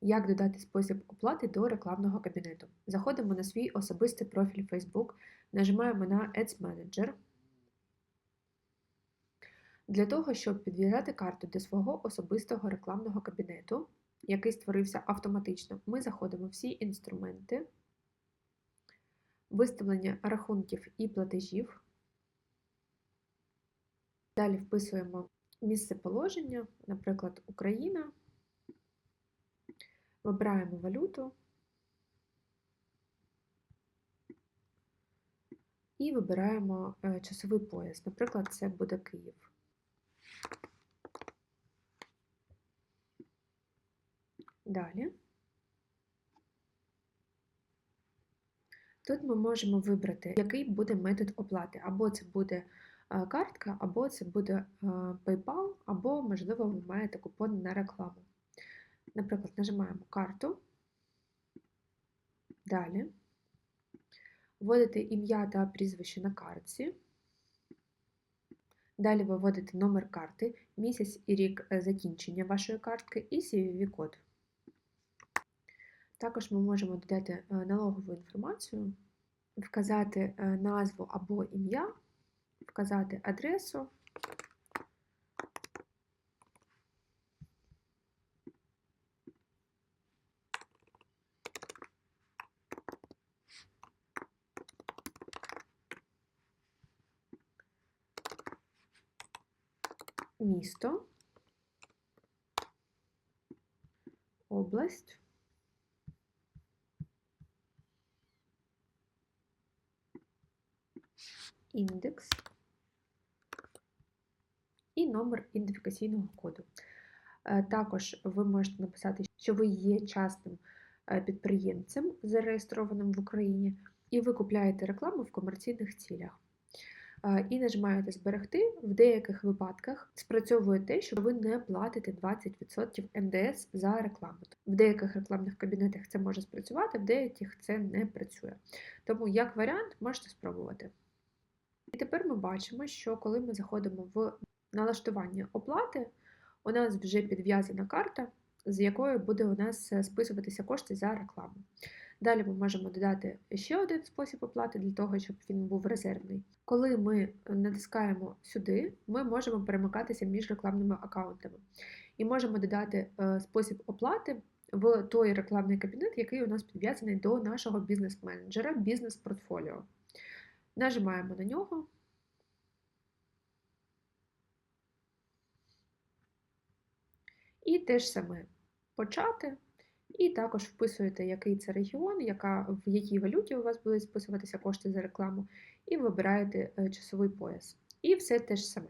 Як додати спосіб оплати до рекламного кабінету? Заходимо на свій особистий профіль Facebook, нажимаємо на Ads Manager. Для того, щоб підв'язати карту до свого особистого рекламного кабінету, який створився автоматично, ми заходимо в всі інструменти, виставлення рахунків і платежів. Далі вписуємо місце положення, наприклад, Україна. Вибираємо валюту і вибираємо е, часовий пояс. Наприклад, це буде Київ. Далі. Тут ми можемо вибрати, який буде метод оплати. Або це буде е, картка, або це буде е, PayPal, або, можливо, ви маєте купон на рекламу. Наприклад, нажимаємо карту. Далі. Вводите ім'я та прізвище на картці. Далі ви вводите номер карти, місяць і рік е, закінчення вашої картки і CVV-код. Також ми можемо додати е, налогову інформацію, вказати е, назву або ім'я, вказати адресу. Місто, область, індекс і номер ідентифікаційного коду. Е, також ви можете написати, що ви є частним е, підприємцем, зареєстрованим в Україні, і ви купляєте рекламу в комерційних цілях. І нажимаєте Зберегти. В деяких випадках спрацьовує те, що ви не платите 20% НДС за рекламу. В деяких рекламних кабінетах це може спрацювати, в деяких це не працює. Тому, як варіант, можете спробувати. І тепер ми бачимо, що коли ми заходимо в налаштування оплати, у нас вже підв'язана карта, з якою буде у нас е, списуватися кошти за рекламу. Далі ми можемо додати ще один спосіб оплати для того, щоб він був резервний. Коли ми натискаємо сюди, ми можемо перемикатися між рекламними аккаунтами і можемо додати е, спосіб оплати в той рекламний кабінет, який у нас підв'язаний до нашого бізнес-менеджера, бізнес-портфоліо. Нажимаємо на нього. І те ж саме почати. І також вписуєте, який це регіон, яка, в якій валюті у вас будуть списуватися кошти за рекламу, і вибираєте е, часовий пояс. І все те ж саме.